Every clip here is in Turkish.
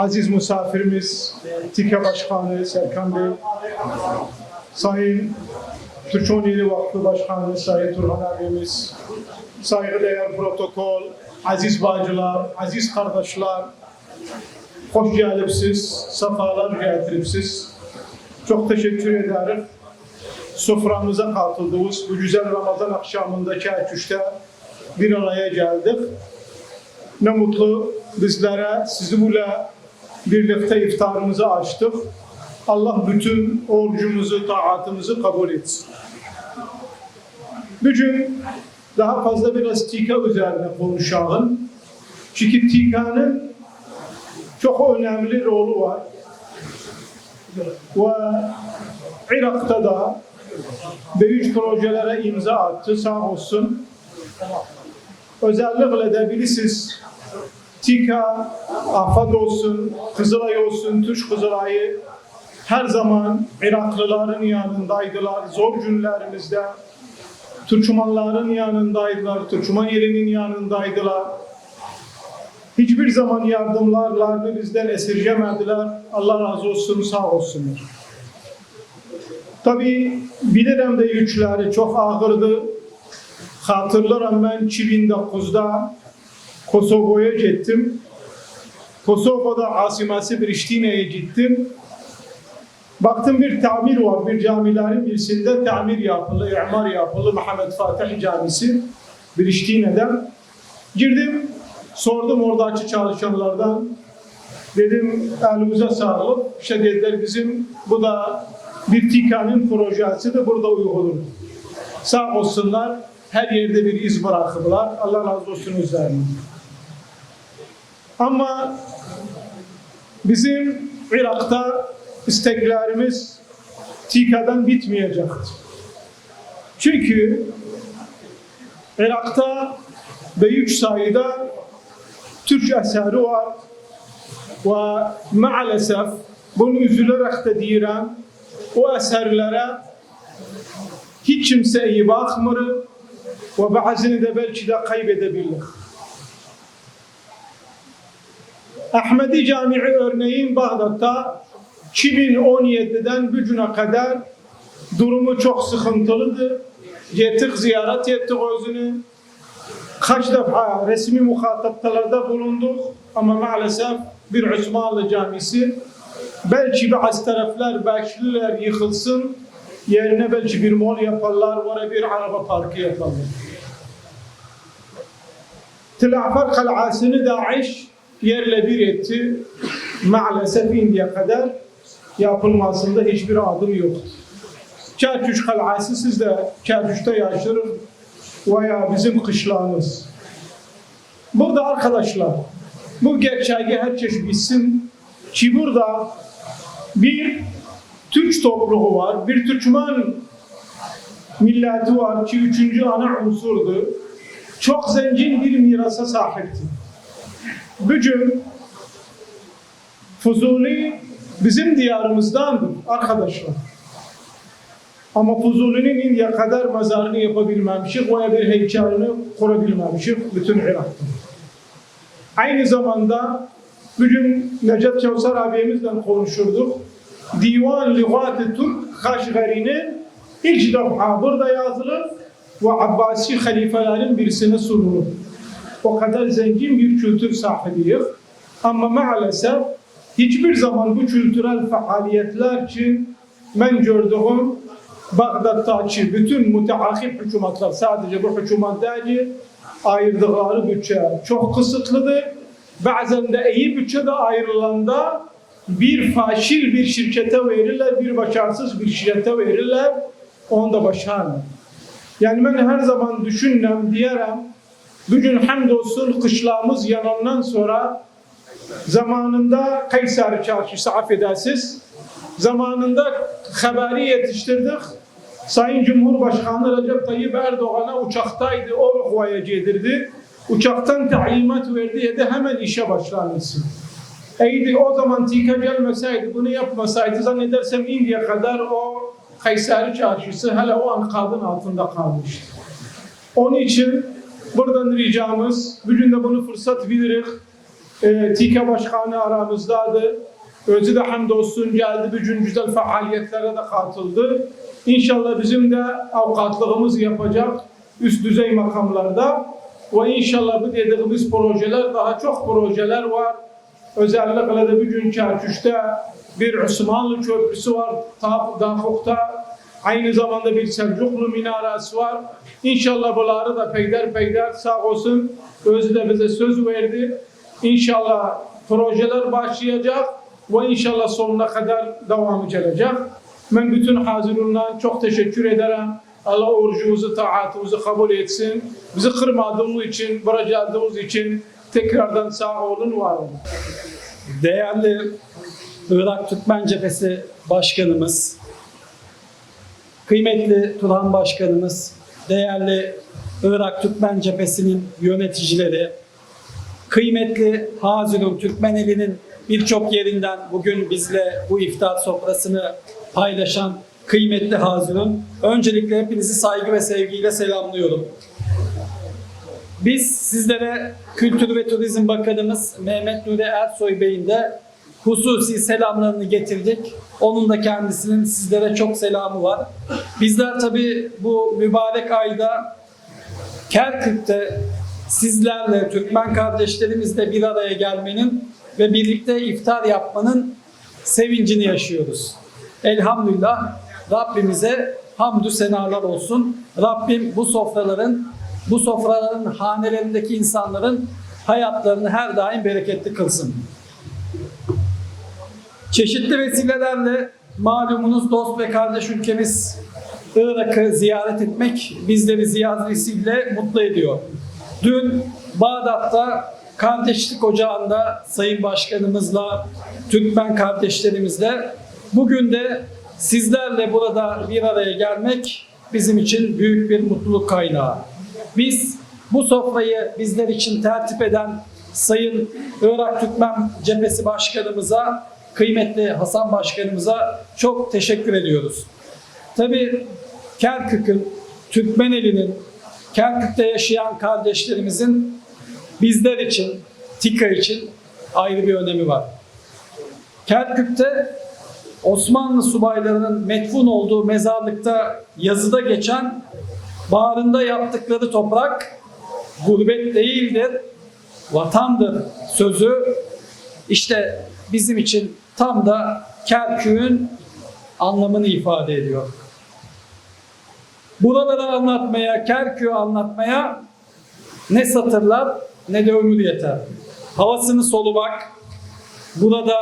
aziz misafirimiz TİKE Başkanı Serkan Bey, Sayın Türkçoneli Vakfı Başkanı Sayın Turhan abimiz, saygıdeğer protokol, aziz bacılar, aziz kardeşler, hoş gelipsiz, sefalar getiripsiz. Çok teşekkür ederim. Soframıza katıldığınız bu güzel Ramazan akşamındaki açışta bir araya geldik. Ne mutlu bizlere sizinle birlikte iftarımızı açtık. Allah bütün orucumuzu, taatımızı kabul etsin. Bugün daha fazla biraz tika üzerine konuşalım. Çünkü tikanın çok önemli rolü var. Ve Irak'ta da büyük projelere imza attı sağ olsun. Özellikle de bilirsiniz TİKA, AFAD olsun, Kızılay olsun, Türk Kızılay'ı her zaman Iraklıların yanındaydılar. Zor günlerimizde Türkmenlerin yanındaydılar, Türkmen yerinin yanındaydılar. Hiçbir zaman yardımlarlarını bizden esirgemediler. Allah razı olsun, sağ olsunlar. Tabii bilirim de yükleri çok ağırdı. Hatırlarım ben 2009'da Kosova'ya gittim. Kosova'da asimesi Priştine'ye gittim. Baktım bir tamir var, bir camilerin birisinde tamir yapıldı, imar yapıldı. Muhammed Fatih Camisi Priştine'den. Girdim, sordum oradaki çalışanlardan. Dedim elinize sağlık. İşte dediler bizim bu da bir TİKA'nın projesi de burada uygulanır. Sağ olsunlar her yerde bir iz bırakırlar. Allah razı olsun üzerine. Ama bizim Irak'ta isteklerimiz TİKA'dan bitmeyecektir. Çünkü Irak'ta büyük sayıda Türk eseri var ve maalesef bunu üzülerek de diyorum o eserlere hiç kimse iyi bakmıyor ve bazını da belki de kaybedebilir. Ahmedi Camii örneğin Bağdat'ta 2017'den bugüne kadar durumu çok sıkıntılıdır. Gittik ziyaret ettik özünü. Kaç defa resmi muhataptalarda bulunduk ama maalesef bir Osmanlı camisi belki bazı taraflar bekliler yıkılsın yerine belki bir mol yaparlar oraya bir araba parkı yaparlar. Tilafar Kal'asını Daesh yerle bir etti. Maalesef indiye kadar yapılmasında hiçbir adım yoktu. Kerkük Kal'ası siz de Kerkük'te yaşarır veya bizim kışlağımız. Burada arkadaşlar bu gerçeği herkes bilsin ki burada bir Türk topluluğu var, bir Türkmen milleti var ki üçüncü ana unsurdu. çok zengin bir mirasa sahipti. Bugün Fuzuli bizim diyarımızdandır arkadaşlar. Ama Fuzuli'nin indiye kadar mezarını yapabilmemişik veya bir heykelini kurabilmemişik bütün Irak'ta. Aynı zamanda bugün Necdet Kevser abimizle konuşurduk. Divan Lügat-ı Türk Kaşgari'nin ilk defa burada yazılır ve Abbasi halifelerin birisine sunulur. O kadar zengin bir kültür sahibiyiz. Ama maalesef hiçbir zaman bu kültürel faaliyetler için ben gördüğüm Bağdat'taki bütün müteakip hükümetler sadece bu hükümet değil ayırdıkları bütçe çok kısıtlıdır. Bazen de iyi bütçe de ayrılanda bir faşil bir şirkete verirler, bir başarısız bir şirkete verirler. Onu da başarmıyor. Yani ben her zaman düşünürüm, diyerim. Bugün hamdolsun kışlağımız yanandan sonra zamanında Kayseri Çarşısı affedersiniz. Zamanında haberi yetiştirdik. Sayın Cumhurbaşkanı Recep Tayyip Erdoğan'a uçaktaydı, Uruguay'a getirdi. Uçaktan talimat verdi ya da hemen işe başlanmışsın. Eğer o zaman TİKA gelmeseydi, bunu yapmasaydı zannedersem Indiya kadar o Kayseri Çarşısı hala o ankadın altında kalmıştı. Onun için buradan ricamız, bugün de bunu fırsat biliriz. E, TİKA Başkanı aramızdadır. Özü de hamdolsun geldi, bugün güzel faaliyetlere de katıldı. İnşallah bizim de avukatlığımız yapacak üst düzey makamlarda ve inşallah bu dediğimiz projeler daha çok projeler var. Özellikle de bugün Kerkük'te bir Osmanlı Köprüsü var. Dafuk'ta aynı zamanda bir Selçuklu minaresi var. İnşallah bunları da peyder peyder sağ olsun. Özü de bize söz verdi. İnşallah projeler başlayacak ve inşallah sonuna kadar devam edecek. Ben bütün hazırlarından çok teşekkür ederim. Allah orucumuzu, taatımızı kabul etsin. Bizi kırmadığımız için, bırakacağımız için tekrardan sağ olun, var olun. Değerli Irak Türkmen Cephesi Başkanımız, kıymetli Turhan Başkanımız, değerli Irak Türkmen Cephesi'nin yöneticileri, kıymetli Hazirun Türkmeneli'nin birçok yerinden bugün bizle bu iftar sofrasını paylaşan kıymetli Hazirun, öncelikle hepinizi saygı ve sevgiyle selamlıyorum. Biz sizlere Kültür ve Turizm Bakanımız Mehmet Nuri Ersoy Bey'in de hususi selamlarını getirdik. Onun da kendisinin sizlere çok selamı var. Bizler tabii bu mübarek ayda Kerkük'te sizlerle, Türkmen kardeşlerimizle bir araya gelmenin ve birlikte iftar yapmanın sevincini yaşıyoruz. Elhamdülillah Rabbimize hamdü senalar olsun. Rabbim bu sofraların, bu sofraların hanelerindeki insanların hayatlarını her daim bereketli kılsın. Çeşitli vesilelerle malumunuz dost ve kardeş ülkemiz Irak'ı ziyaret etmek bizleri ziyaretiyle mutlu ediyor. Dün Bağdat'ta Kardeşlik Ocağı'nda Sayın Başkanımızla, Türkmen kardeşlerimizle, bugün de sizlerle burada bir araya gelmek bizim için büyük bir mutluluk kaynağı. Biz bu sofrayı bizler için tertip eden Sayın Irak Türkmen Cephesi Başkanımıza, kıymetli Hasan Başkanımıza çok teşekkür ediyoruz. Tabii Kerkük'ün, Türkmeneli'nin, Kerkük'te yaşayan kardeşlerimizin bizler için, TİKA için ayrı bir önemi var. Kerkük'te Osmanlı subaylarının metfun olduğu mezarlıkta yazıda geçen bağrında yaptıkları toprak gurbet değildir, vatandır sözü işte bizim için tam da Kerkük'ün anlamını ifade ediyor. Buraları anlatmaya, Kerkük'ü anlatmaya ne satırlar ne de ömür yeter. Havasını solumak, burada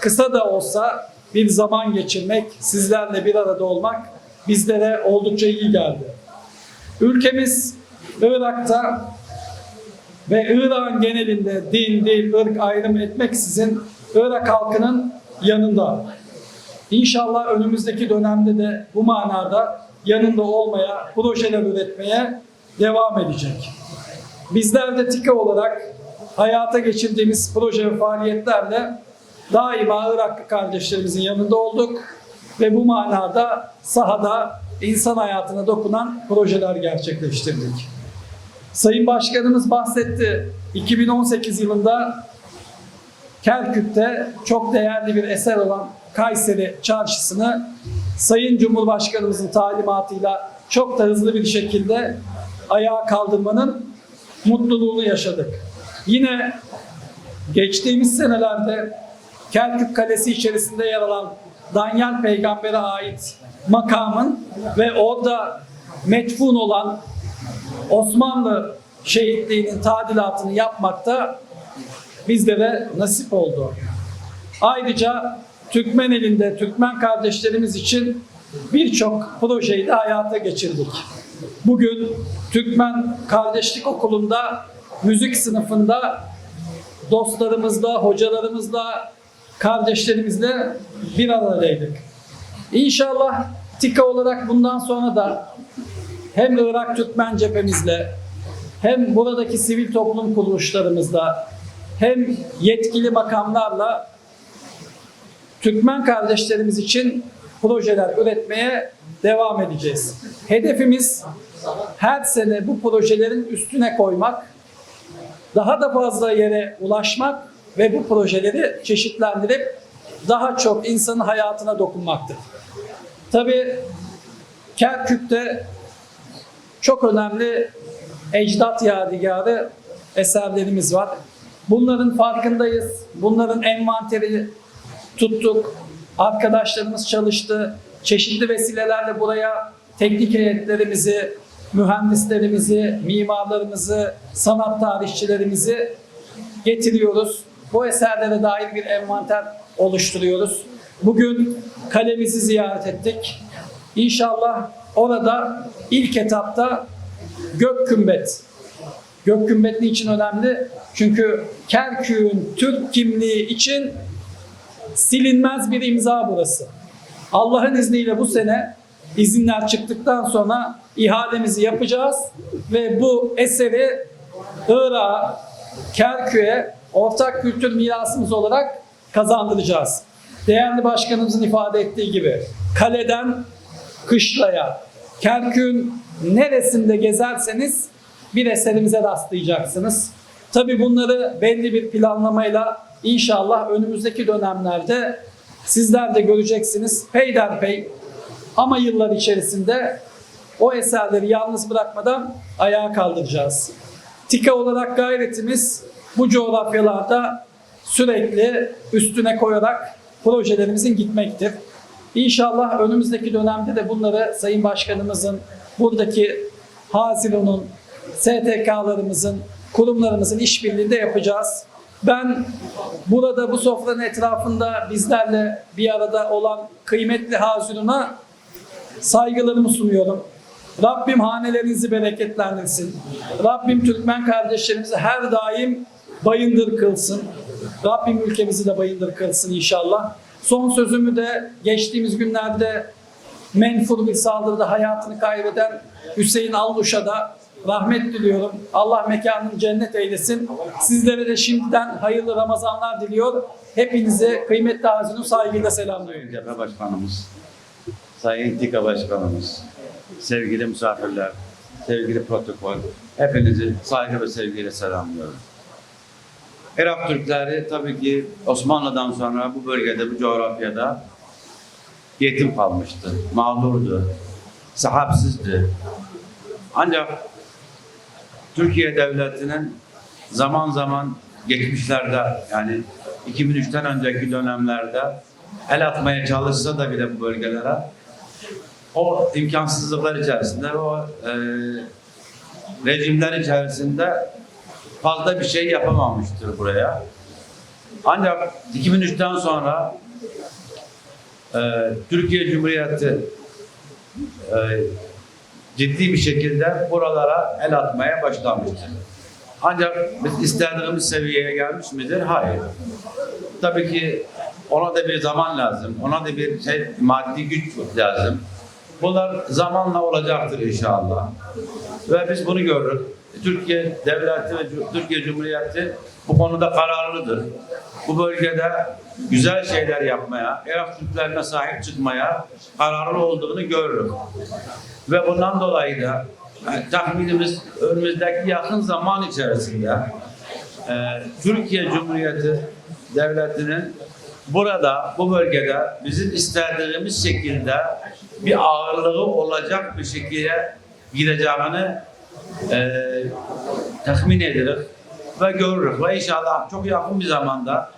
kısa da olsa bir zaman geçirmek, sizlerle bir arada olmak bizlere oldukça iyi geldi. Ülkemiz Irak'ta ve Irak'ın genelinde din, dil, ırk ayrımı etmeksizin Irak halkının yanında. İnşallah önümüzdeki dönemde de bu manada yanında olmaya, projeler üretmeye devam edecek. bizler de TİKA olarak hayata geçirdiğimiz proje ve faaliyetlerle daima Iraklı kardeşlerimizin yanında olduk ve bu manada sahada insan hayatına dokunan projeler gerçekleştirdik. Sayın Başkanımız bahsetti. 2018 yılında Kerkük'te çok değerli bir eser olan Kayseri Çarşısı'nı Sayın Cumhurbaşkanımızın talimatıyla çok da hızlı bir şekilde ayağa kaldırmanın mutluluğunu yaşadık. Yine geçtiğimiz senelerde Kerkük Kalesi içerisinde yer alan Danyal Peygamber'e ait makamın ve orada metfun olan Osmanlı şehitliğinin tadilatını yapmakta bizlere nasip oldu. Ayrıca Türkmen elinde Türkmen kardeşlerimiz için birçok projeyi de hayata geçirdik. Bugün Türkmen Kardeşlik Okulu'nda müzik sınıfında dostlarımızla, hocalarımızla, kardeşlerimizle bir aradaydık. İnşallah TİKA olarak bundan sonra da hem Irak Türkmen cephemizle hem buradaki sivil toplum kuruluşlarımızla hem yetkili makamlarla Türkmen kardeşlerimiz için projeler üretmeye devam edeceğiz. Hedefimiz her sene bu projelerin üstüne koymak, daha da fazla yere ulaşmak ve bu projeleri çeşitlendirip daha çok insanın hayatına dokunmaktır. Tabii Kerkük'te çok önemli ecdat yadigarı eserlerimiz var. Bunların farkındayız. Bunların envanteri tuttuk. Arkadaşlarımız çalıştı. Çeşitli vesilelerle buraya teknik heyetlerimizi, mühendislerimizi, mimarlarımızı, sanat tarihçilerimizi getiriyoruz. Bu eserlere dair bir envanter oluşturuyoruz. Bugün kalemizi ziyaret ettik. İnşallah orada ilk etapta gök kümbet. Gök kümbet niçin önemli? Çünkü Kerkük'ün Türk kimliği için silinmez bir imza burası. Allah'ın izniyle bu sene izinler çıktıktan sonra ihalemizi yapacağız ve bu eseri Irak'a, Kerkük'e ortak kültür mirasımız olarak kazandıracağız. Değerli başkanımızın ifade ettiği gibi kaleden kışlaya, Kerkük'ün neresinde gezerseniz bir eserimize rastlayacaksınız. Tabi bunları belli bir planlamayla inşallah önümüzdeki dönemlerde sizler de göreceksiniz. Peyderpey ama yıllar içerisinde o eserleri yalnız bırakmadan ayağa kaldıracağız. TİKA olarak gayretimiz bu coğrafyalarda sürekli üstüne koyarak projelerimizin gitmektir. İnşallah önümüzdeki dönemde de bunları Sayın Başkanımızın, buradaki Haziro'nun, STK'larımızın, kurumlarımızın işbirliğinde yapacağız. Ben burada bu sofranın etrafında bizlerle bir arada olan kıymetli Hazirun'a saygılarımı sunuyorum. Rabbim hanelerinizi bereketlendirsin. Rabbim Türkmen kardeşlerimizi her daim bayındır kılsın. Rabbim ülkemizi de bayındır kılsın inşallah. Son sözümü de geçtiğimiz günlerde menfur bir saldırıda hayatını kaybeden Hüseyin Alluş'a da rahmet diliyorum. Allah mekanını cennet eylesin. Sizlere de şimdiden hayırlı Ramazanlar diliyor. Hepinize kıymetli Hazinu saygıyla selamlıyorum. Cephe Başkanımız, Sayın İntika Başkanımız, sevgili misafirler, sevgili protokol, hepinizi saygı ve sevgiyle selamlıyorum. Irak Türkleri tabii ki Osmanlı'dan sonra bu bölgede, bu coğrafyada yetim kalmıştı, mağdurdu, sahipsizdi. Ancak Türkiye Devleti'nin zaman zaman geçmişlerde yani 2003'ten önceki dönemlerde el atmaya çalışsa da bile bu bölgelere o imkansızlıklar içerisinde o e, rejimler içerisinde fazla bir şey yapamamıştır buraya. Ancak 2003'ten sonra e, Türkiye Cumhuriyeti e, ciddi bir şekilde buralara el atmaya başlamıştır. Ancak biz istediğimiz seviyeye gelmiş midir? Hayır. Tabii ki ona da bir zaman lazım. Ona da bir şey, maddi güç lazım. Bunlar zamanla olacaktır inşallah. Ve biz bunu görürüz. Türkiye Devleti ve Türkiye Cumhuriyeti bu konuda kararlıdır. Bu bölgede güzel şeyler yapmaya, Irak Türklerine sahip çıkmaya kararlı olduğunu görürüm. Ve bundan dolayı da e, tahminimiz önümüzdeki yakın zaman içerisinde e, Türkiye Cumhuriyeti Devleti'nin burada, bu bölgede bizim istediğimiz şekilde bir ağırlığı olacak bir şekilde gideceğini e, tahmin edilir ve görürüz. Ve inşallah çok yakın bir zamanda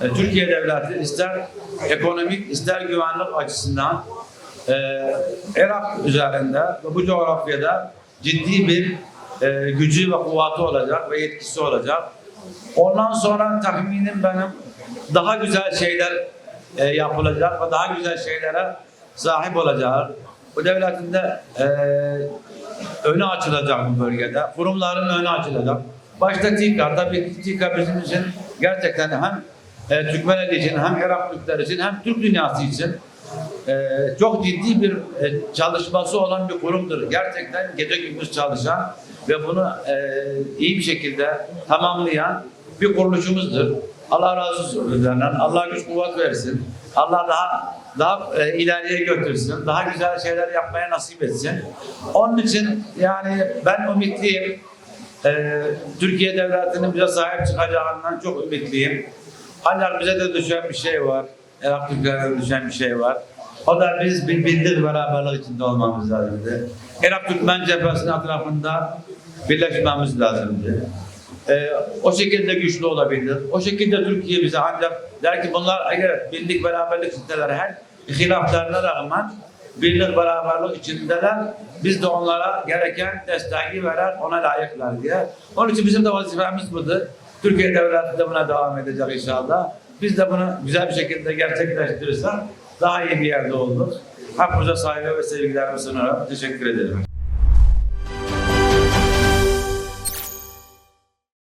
e, Türkiye Devleti ister ekonomik ister güvenlik açısından e, Irak üzerinde ve bu coğrafyada ciddi bir e, gücü ve kuvveti olacak ve yetkisi olacak. Ondan sonra tahminim benim daha güzel şeyler e, yapılacak ve daha güzel şeylere sahip olacak. Bu devletin de e, önü açılacak bu bölgede. Kurumların önü açılacak. Başta TİKA, tabii TİKA bizim için gerçekten hem e, Türkmenler için hem Irak Türkler için hem Türk dünyası için e, çok ciddi bir e, çalışması olan bir kurumdur. Gerçekten gece gündüz çalışan ve bunu e, iyi bir şekilde tamamlayan bir kuruluşumuzdur. Allah razı olsun bizlerden. Allah güç kuvvet versin. Allah daha daha e, ileriye götürsün. Daha güzel şeyler yapmaya nasip etsin. Onun için yani ben ümitliyim. E, Türkiye Devleti'nin bize sahip çıkacağından çok ümitliyim. Ancak bize de düşen bir şey var. Irak Türklerine düşen bir şey var. O da biz bir birlik beraberlik içinde olmamız lazımdı. Irak Türkmen cephesinin etrafında birleşmemiz lazımdı. Ee, o şekilde güçlü olabilir. O şekilde Türkiye bize ancak der ki bunlar eğer birlik beraberlik içindeler her hilaflarına rağmen birlik beraberlik içindeler. Biz de onlara gereken desteği verer, ona layıklar diye. Onun için bizim de vazifemiz budur. Türkiye Devleti de buna devam edecek inşallah. Biz de bunu güzel bir şekilde gerçekleştirirsek daha iyi bir yerde olur. Hepinize saygı ve sevgilerimi sunarak teşekkür ederim.